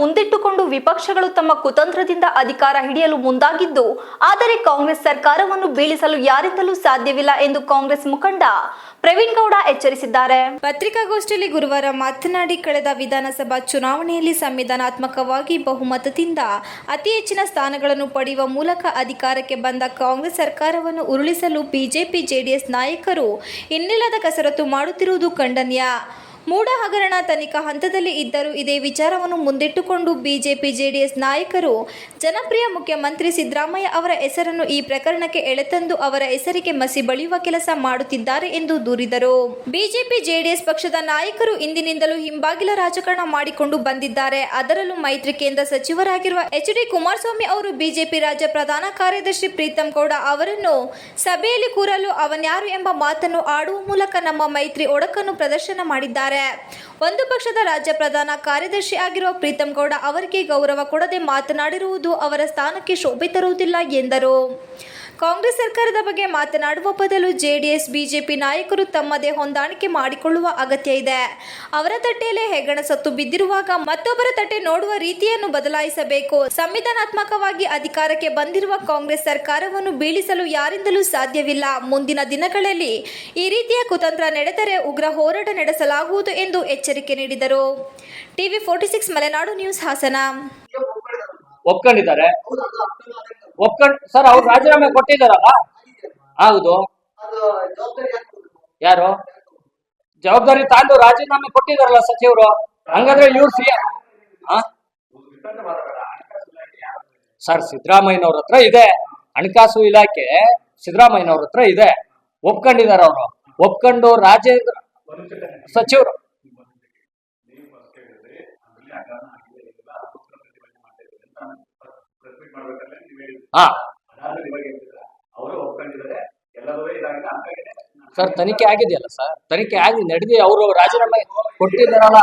ಮುಂದಿಟ್ಟುಕೊಂಡು ವಿಪಕ್ಷಗಳು ತಮ್ಮ ಕುತಂತ್ರದಿಂದ ಅಧಿಕಾರ ಹಿಡಿಯಲು ಮುಂದಾಗಿದ್ದು, ಆದರೆ ಕಾಂಗ್ರೆಸ್ ಸರ್ಕಾರವನ್ನು ಬೀಳಿಸಲು ಯಾರಿಂದಲೂ ಸಾಧ್ಯವಿಲ್ಲ ಎಂದು ಕಾಂಗ್ರೆಸ್ ಮುಖಂಡ ಪ್ರವೀಣ್ ಗೌಡ ಎಚ್ಚರಿಸಿದ್ದಾರೆ. ಪತ್ರಿಕಾಗೋಷ್ಠಿಯಲ್ಲಿ ಗುರುವಾರ ಮಾತನಾಡಿ ಕಳೆದ ವಿಧಾನಸಭಾ ಚುನಾವಣೆಯಲ್ಲಿ ಸಂವಿಧಾನಾತ್ಮಕವಾಗಿ ಬಹುಮತದಿಂದ ಅತಿ ಹೆಚ್ಚಿನ ಸ್ಥಾನಗಳನ್ನು ಪಡೆಯುವ ಮೂಲಕ ಅಧಿಕಾರಕ್ಕೆ ಬಂದ ಕಾಂಗ್ರೆಸ್ ಸರ್ಕಾರವನ್ನು ಉರುಳಿಸಲು ಬಿಜೆಪಿ ಜೆಡಿಎಸ್ ನಾಯಕರು ಇನ್ನಿಲ್ಲದ ಕಸರತ್ತು ಮಾಡುತ್ತಿರುವುದು ಖಂಡನೀಯ. ಮೂಡ ಹಗರಣ ತನಿಖಾ ಹಂತದಲ್ಲಿ ಇದ್ದರೂ ಇದೇ ವಿಚಾರವನ್ನು ಮುಂದಿಟ್ಟುಕೊಂಡು ಬಿಜೆಪಿ ಜೆಡಿಎಸ್ ನಾಯಕರು ಜನಪ್ರಿಯ ಮುಖ್ಯಮಂತ್ರಿ ಸಿದ್ದರಾಮಯ್ಯ ಅವರ ಹೆಸರನ್ನು ಈ ಪ್ರಕರಣಕ್ಕೆ ಎಳೆತಂದು ಅವರ ಹೆಸರಿಗೆ ಮಸಿ ಬಳಿಯುವ ಕೆಲಸ ಮಾಡುತ್ತಿದ್ದಾರೆ ಎಂದು ದೂರಿದರು. ಬಿಜೆಪಿ ಜೆಡಿಎಸ್ ಪಕ್ಷದ ನಾಯಕರು ಇಂದಿನಿಂದಲೂ ಹಿಂಬಾಗಿಲ ರಾಜಕಾರಣ ಮಾಡಿಕೊಂಡು ಬಂದಿದ್ದಾರೆ. ಅದರಲ್ಲೂ ಮೈತ್ರಿ ಕೇಂದ್ರ ಸಚಿವರಾಗಿರುವ ಎಚ್ ಡಿ ಕುಮಾರಸ್ವಾಮಿ ಅವರು ಬಿಜೆಪಿ ರಾಜ್ಯ ಪ್ರಧಾನ ಕಾರ್ಯದರ್ಶಿ ಪ್ರೀತಂ ಗೌಡ ಅವರನ್ನು ಸಭೆಯಲ್ಲಿ ಕೂರಲು ಅವನ್ಯಾರು ಎಂಬ ಮಾತನ್ನು ಆಡುವ ಮೂಲಕ ನಮ್ಮ ಮೈತ್ರಿ ಒಡಕನ್ನು ಪ್ರದರ್ಶನ ಮಾಡಿದ್ದಾರೆ. ಒಂದು ಪಕ್ಷದ ರಾಜ್ಯ ಪ್ರಧಾನ ಕಾರ್ಯದರ್ಶಿ ಆಗಿರುವ ಪ್ರೀತಂ ಗೌಡ ಅವರಿಗೆ ಗೌರವ ಕೊಡದೆ ಮಾತನಾಡಿರುವುದು ಅವರ ಸ್ಥಾನಕ್ಕೆ ಶೋಭೆ ತರುವುದಿಲ್ಲ ಎಂದರು. ಕಾಂಗ್ರೆಸ್ ಸರ್ಕಾರದ ಬಗ್ಗೆ ಮಾತನಾಡುವ ಬದಲು ಜೆಡಿಎಸ್, ಬಿಜೆಪಿ ನಾಯಕರು ತಮ್ಮದೇ ಹೊಂದಾಣಿಕೆ ಮಾಡಿಕೊಳ್ಳುವ ಅಗತ್ಯ ಇದೆ. ಅವರ ತಟ್ಟೆಯಲ್ಲೇ ಹೆಗಣ ಸತ್ತು ಬಿದ್ದಿರುವಾಗ ಮತ್ತೊಬ್ಬರ ತಟ್ಟೆ ನೋಡುವ ರೀತಿಯನ್ನು ಬದಲಾಯಿಸಬೇಕು. ಸಂವಿಧಾನಾತ್ಮಕವಾಗಿ ಅಧಿಕಾರಕ್ಕೆ ಬಂದಿರುವ ಕಾಂಗ್ರೆಸ್ ಸರ್ಕಾರವನ್ನು ಬೀಳಿಸಲು ಯಾರಿಂದಲೂ ಸಾಧ್ಯವಿಲ್ಲ. ಮುಂದಿನ ದಿನಗಳಲ್ಲಿ ಈ ರೀತಿಯ ಕುತಂತ್ರ ನಡೆದರೆ ಉಗ್ರ ಹೋರಾಟ ನಡೆಸಲಾಗುವುದು ಎಂದು ಎಚ್ಚರಿಕೆ ನೀಡಿದರು. TV forty six Malenadu news Hassan. ಒಪ್ಕೊಂಡಿದ್ದಾರೆ. ಒಪ್ಕೊಂಡ್, ಸರ್, ಅವ್ರು ರಾಜೀನಾಮೆ ಕೊಟ್ಟಿದ್ದಾರಲ್ಲ? ಹೌದು. ಯಾರು? ಜವಾಬ್ದಾರಿ ತಾಂಡು ರಾಜೀನಾಮೆ ಕೊಟ್ಟಿದಾರಲ್ಲ ಸಚಿವರು? ಹಂಗಾದ್ರೆ ಇವ್ರು ಸಿ ಸರ್, ಸಿದ್ದರಾಮಯ್ಯನವ್ರ ಹತ್ರ ಇದೆ. ಹಣಕಾಸು ಇಲಾಖೆ ಸಿದ್ದರಾಮಯ್ಯನವ್ರ ಹತ್ರ ಇದೆ. ಒಪ್ಕೊಂಡಿದ್ದಾರೆ ಅವರು. ಒಪ್ಕೊಂಡು ರಾಜೇಂದ್ರ ಸಚಿವರು. ಸರ್ ತನಿಖೆ ಆಗಿದೆಯಲ್ಲ ಸರ್? ತನಿಖೆ ಆಗಿ ನಡೆದಿ ಅವರು ರಾಜೀನಾಮೆ ಕೊಟ್ಟಿದ್ದಾರಲ್ಲ.